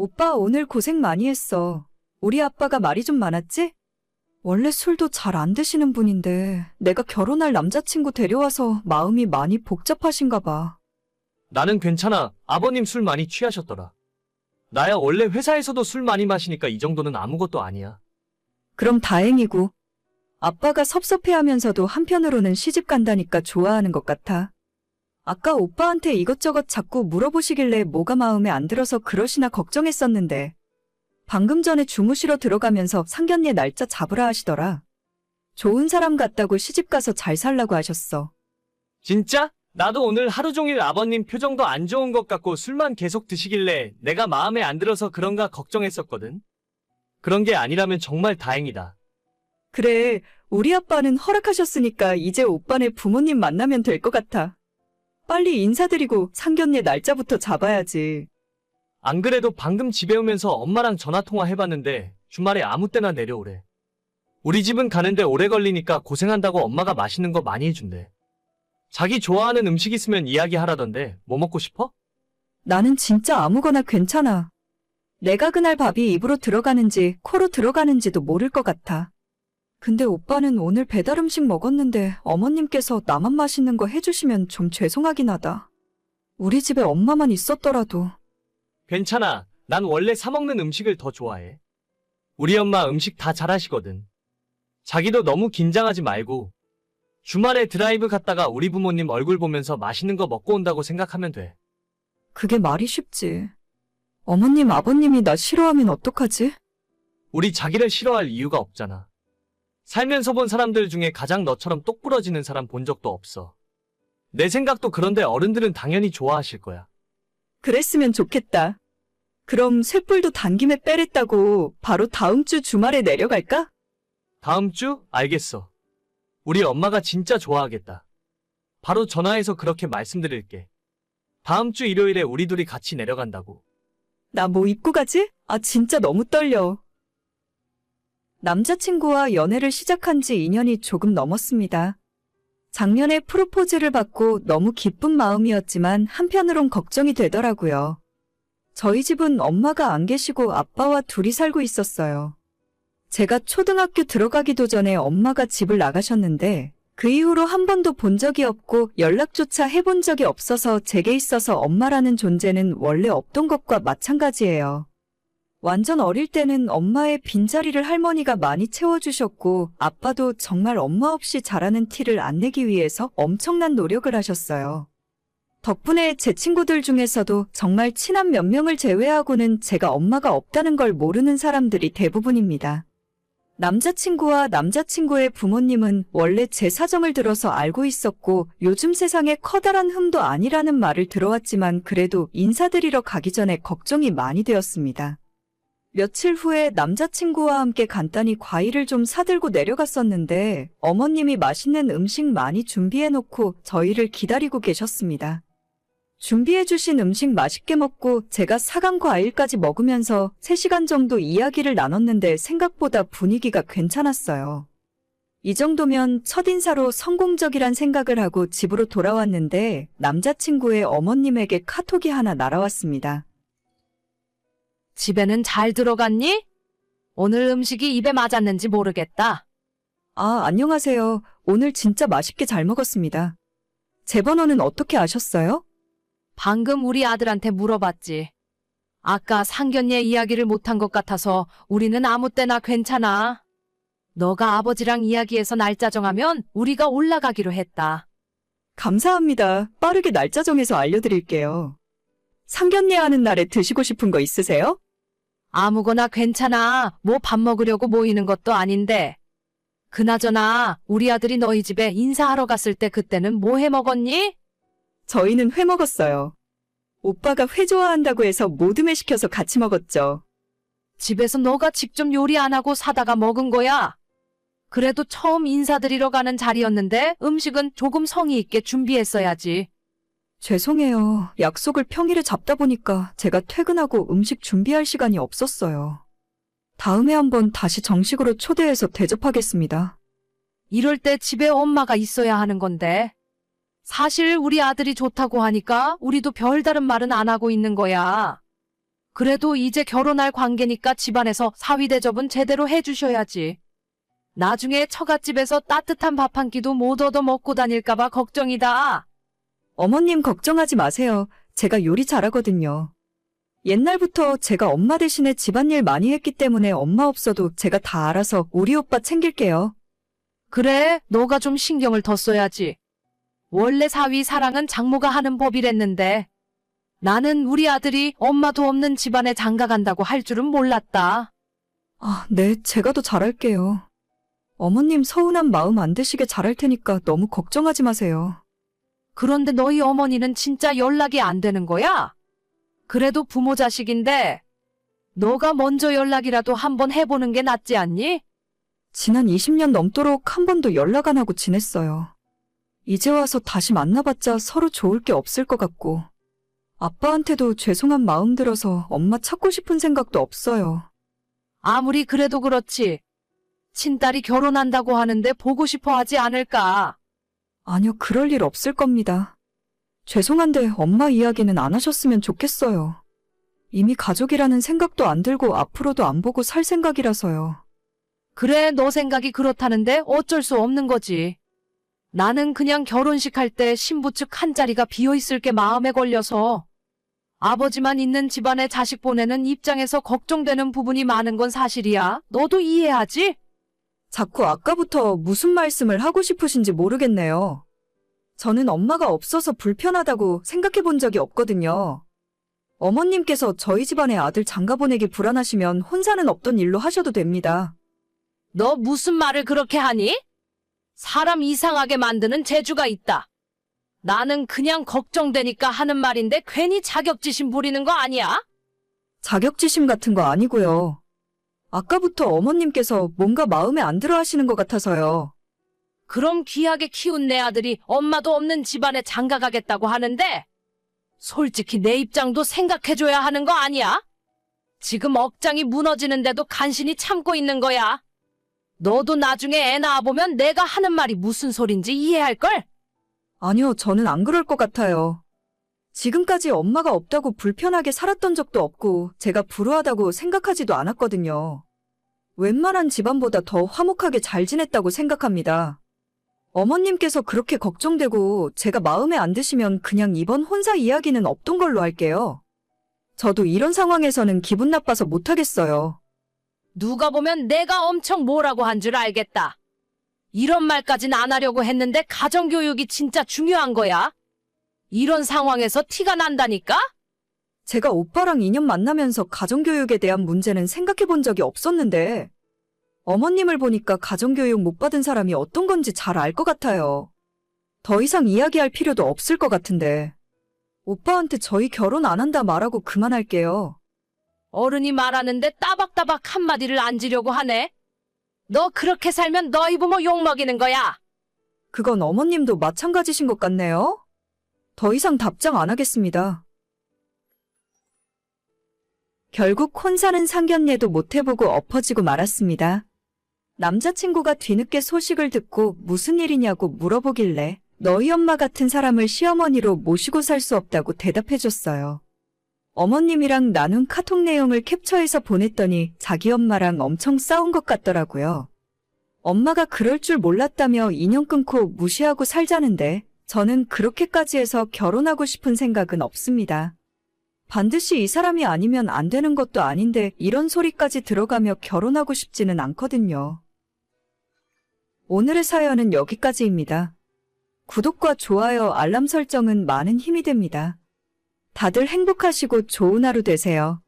오빠 오늘 고생 많이 했어. 우리 아빠가 말이 좀 많았지? 원래 술도 잘 안 드시는 분인데 내가 결혼할 남자친구 데려와서 마음이 많이 복잡하신가 봐. 나는 괜찮아. 아버님 술 많이 취하셨더라. 나야 원래 회사에서도 술 많이 마시니까 이 정도는 아무것도 아니야. 그럼 다행이고. 아빠가 섭섭해하면서도 한편으로는 시집 간다니까 좋아하는 것 같아. 아까 오빠한테 이것저것 자꾸 물어보시길래 뭐가 마음에 안 들어서 그러시나 걱정했었는데. 방금 전에 주무시러 들어가면서 상견례 날짜 잡으라 하시더라. 좋은 사람 같다고 시집 가서 잘 살라고 하셨어. 진짜? 나도 오늘 하루 종일 아버님 표정도 안 좋은 것 같고 술만 계속 드시길래 내가 마음에 안 들어서 그런가 걱정했었거든. 그런 게 아니라면 정말 다행이다. 그래, 우리 아빠는 허락하셨으니까 이제 오빠네 부모님 만나면 될 것 같아. 빨리 인사드리고 상견례 날짜부터 잡아야지. 안 그래도 방금 집에 오면서 엄마랑 전화 통화 해봤는데 주말에 아무 때나 내려오래. 우리 집은 가는데 오래 걸리니까 고생한다고 엄마가 맛있는 거 많이 해준대. 자기 좋아하는 음식 있으면 이야기하라던데 뭐 먹고 싶어? 나는 진짜 아무거나 괜찮아. 내가 그날 밥이 입으로 들어가는지 코로 들어가는지도 모를 것 같아. 근데 오빠는 오늘 배달 음식 먹었는데 어머님께서 나만 맛있는 거 해주시면 좀 죄송하긴 하다. 우리 집에 엄마만 있었더라도 괜찮아. 난 원래 사먹는 음식을 더 좋아해. 우리 엄마 음식 다 잘하시거든. 자기도 너무 긴장하지 말고 주말에 드라이브 갔다가 우리 부모님 얼굴 보면서 맛있는 거 먹고 온다고 생각하면 돼. 그게 말이 쉽지. 어머님, 아버님이 나 싫어하면 어떡하지? 우리 자기를 싫어할 이유가 없잖아. 살면서 본 사람들 중에 가장 너처럼 똑부러지는 사람 본 적도 없어. 내 생각도 그런데 어른들은 당연히 좋아하실 거야. 그랬으면 좋겠다. 그럼 쇳불도 당김에 빼랬다고 바로 다음 주 주말에 내려갈까? 다음 주? 알겠어. 우리 엄마가 진짜 좋아하겠다. 바로 전화해서 그렇게 말씀드릴게. 다음 주 일요일에 우리 둘이 같이 내려간다고. 나 뭐 입고 가지? 아, 진짜 너무 떨려. 남자친구와 연애를 시작한 지 2년이 조금 넘었습니다. 작년에 프로포즈를 받고 너무 기쁜 마음이었지만 한편으론 걱정이 되더라고요. 저희 집은 엄마가 안 계시고 아빠와 둘이 살고 있었어요. 제가 초등학교 들어가기도 전에 엄마가 집을 나가셨는데 그 이후로 한 번도 본 적이 없고 연락조차 해본 적이 없어서 제게 있어서 엄마라는 존재는 원래 없던 것과 마찬가지예요. 완전 어릴 때는 엄마의 빈자리를 할머니가 많이 채워주셨고 아빠도 정말 엄마 없이 자라는 티를 안 내기 위해서 엄청난 노력을 하셨어요. 덕분에 제 친구들 중에서도 정말 친한 몇 명을 제외하고는 제가 엄마가 없다는 걸 모르는 사람들이 대부분입니다. 남자친구와 남자친구의 부모님은 원래 제 사정을 들어서 알고 있었고 요즘 세상에 커다란 흠도 아니라는 말을 들어왔지만 그래도 인사드리러 가기 전에 걱정이 많이 되었습니다. 며칠 후에 남자친구와 함께 간단히 과일을 좀 사들고 내려갔었는데 어머님이 맛있는 음식 많이 준비해놓고 저희를 기다리고 계셨습니다. 준비해주신 음식 맛있게 먹고 제가 사간 과일까지 먹으면서 3시간 정도 이야기를 나눴는데 생각보다 분위기가 괜찮았어요. 이 정도면 첫인사로 성공적이란 생각을 하고 집으로 돌아왔는데 남자친구의 어머님에게 카톡이 하나 날아왔습니다. 집에는 잘 들어갔니? 오늘 음식이 입에 맞았는지 모르겠다. 아, 안녕하세요. 오늘 진짜 맛있게 잘 먹었습니다. 제 번호는 어떻게 아셨어요? 방금 우리 아들한테 물어봤지. 아까 상견례 이야기를 못한 것 같아서 우리는 아무 때나 괜찮아. 너가 아버지랑 이야기해서 날짜 정하면 우리가 올라가기로 했다. 감사합니다. 빠르게 날짜 정해서 알려드릴게요. 상견례 하는 날에 드시고 싶은 거 있으세요? 아무거나 괜찮아. 뭐 밥 먹으려고 모이는 것도 아닌데. 그나저나 우리 아들이 너희 집에 인사하러 갔을 때 그때는 뭐 해 먹었니? 저희는 회 먹었어요. 오빠가 회 좋아한다고 해서 모듬회 시켜서 같이 먹었죠. 집에서 너가 직접 요리 안 하고 사다가 먹은 거야. 그래도 처음 인사드리러 가는 자리였는데 음식은 조금 성의 있게 준비했어야지. 죄송해요. 약속을 평일에 잡다 보니까 제가 퇴근하고 음식 준비할 시간이 없었어요. 다음에 한번 다시 정식으로 초대해서 대접하겠습니다. 이럴 때 집에 엄마가 있어야 하는 건데. 사실 우리 아들이 좋다고 하니까 우리도 별다른 말은 안 하고 있는 거야. 그래도 이제 결혼할 관계니까 집안에서 사위 대접은 제대로 해주셔야지. 나중에 처갓집에서 따뜻한 밥 한 끼도 못 얻어 먹고 다닐까봐 걱정이다. 어머님 걱정하지 마세요. 제가 요리 잘하거든요. 옛날부터 제가 엄마 대신에 집안일 많이 했기 때문에 엄마 없어도 제가 다 알아서 우리 오빠 챙길게요. 그래, 너가 좀 신경을 더 써야지. 원래 사위 사랑은 장모가 하는 법이랬는데. 나는 우리 아들이 엄마도 없는 집안에 장가 간다고 할 줄은 몰랐다. 아, 네, 제가 더 잘할게요. 어머님 서운한 마음 안 드시게 잘할 테니까 너무 걱정하지 마세요. 그런데 너희 어머니는 진짜 연락이 안 되는 거야? 그래도 부모 자식인데, 너가 먼저 연락이라도 한번 해보는 게 낫지 않니? 지난 20년 넘도록 한 번도 연락 안 하고 지냈어요. 이제 와서 다시 만나봤자 서로 좋을 게 없을 것 같고, 아빠한테도 죄송한 마음 들어서 엄마 찾고 싶은 생각도 없어요. 아무리 그래도 그렇지. 친딸이 결혼한다고 하는데 보고 싶어 하지 않을까? 아니요, 그럴 일 없을 겁니다. 죄송한데 엄마 이야기는 안 하셨으면 좋겠어요. 이미 가족이라는 생각도 안 들고 앞으로도 안 보고 살 생각이라서요. 그래, 너 생각이 그렇다는데 어쩔 수 없는 거지. 나는 그냥 결혼식 할 때 신부 측 한 자리가 비어 있을 게 마음에 걸려서 아버지만 있는 집안에 자식 보내는 입장에서 걱정되는 부분이 많은 건 사실이야. 너도 이해하지? 자꾸 아까부터 무슨 말씀을 하고 싶으신지 모르겠네요. 저는 엄마가 없어서 불편하다고 생각해 본 적이 없거든요. 어머님께서 저희 집안에 아들 장가 보내기 불안하시면 혼사는 없던 일로 하셔도 됩니다. 너 무슨 말을 그렇게 하니? 사람 이상하게 만드는 재주가 있다. 나는 그냥 걱정되니까 하는 말인데 괜히 자격지심 부리는 거 아니야? 자격지심 같은 거 아니고요. 아까부터 어머님께서 뭔가 마음에 안 들어 하시는 것 같아서요. 그럼 귀하게 키운 내 아들이 엄마도 없는 집안에 장가 가겠다고 하는데 솔직히 내 입장도 생각해줘야 하는 거 아니야? 지금 억장이 무너지는데도 간신히 참고 있는 거야. 너도 나중에 애 낳아보면 내가 하는 말이 무슨 소린지 이해할걸? 아니요, 저는 안 그럴 것 같아요. 지금까지 엄마가 없다고 불편하게 살았던 적도 없고, 제가 불우하다고 생각하지도 않았거든요. 웬만한 집안보다 더 화목하게 잘 지냈다고 생각합니다. 어머님께서 그렇게 걱정되고, 제가 마음에 안 드시면 그냥 이번 혼사 이야기는 없던 걸로 할게요. 저도 이런 상황에서는 기분 나빠서 못하겠어요. 누가 보면 내가 엄청 뭐라고 한 줄 알겠다. 이런 말까진 안 하려고 했는데 가정교육이 진짜 중요한 거야. 이런 상황에서 티가 난다니까? 제가 오빠랑 2년 만나면서 가정교육에 대한 문제는 생각해 본 적이 없었는데, 어머님을 보니까 가정교육 못 받은 사람이 어떤 건지 잘 알 것 같아요. 더 이상 이야기할 필요도 없을 것 같은데. 오빠한테 저희 결혼 안 한다 말하고 그만할게요. 어른이 말하는데 따박따박 한마디를 얹으려고 하네. 너 그렇게 살면 너희 부모 욕먹이는 거야. 그건 어머님도 마찬가지신 것 같네요. 더 이상 답장 안 하겠습니다. 결국 혼사는 상견례도 못 해보고 엎어지고 말았습니다. 남자친구가 뒤늦게 소식을 듣고 무슨 일이냐고 물어보길래 너희 엄마 같은 사람을 시어머니로 모시고 살 수 없다고 대답해줬어요. 어머님이랑 나눈 카톡 내용을 캡처해서 보냈더니 자기 엄마랑 엄청 싸운 것 같더라고요. 엄마가 그럴 줄 몰랐다며 인연 끊고 무시하고 살자는데 저는 그렇게까지 해서 결혼하고 싶은 생각은 없습니다. 반드시 이 사람이 아니면 안 되는 것도 아닌데 이런 소리까지 들어가며 결혼하고 싶지는 않거든요. 오늘의 사연은 여기까지입니다. 구독과 좋아요, 알람 설정은 많은 힘이 됩니다. 다들 행복하시고 좋은 하루 되세요.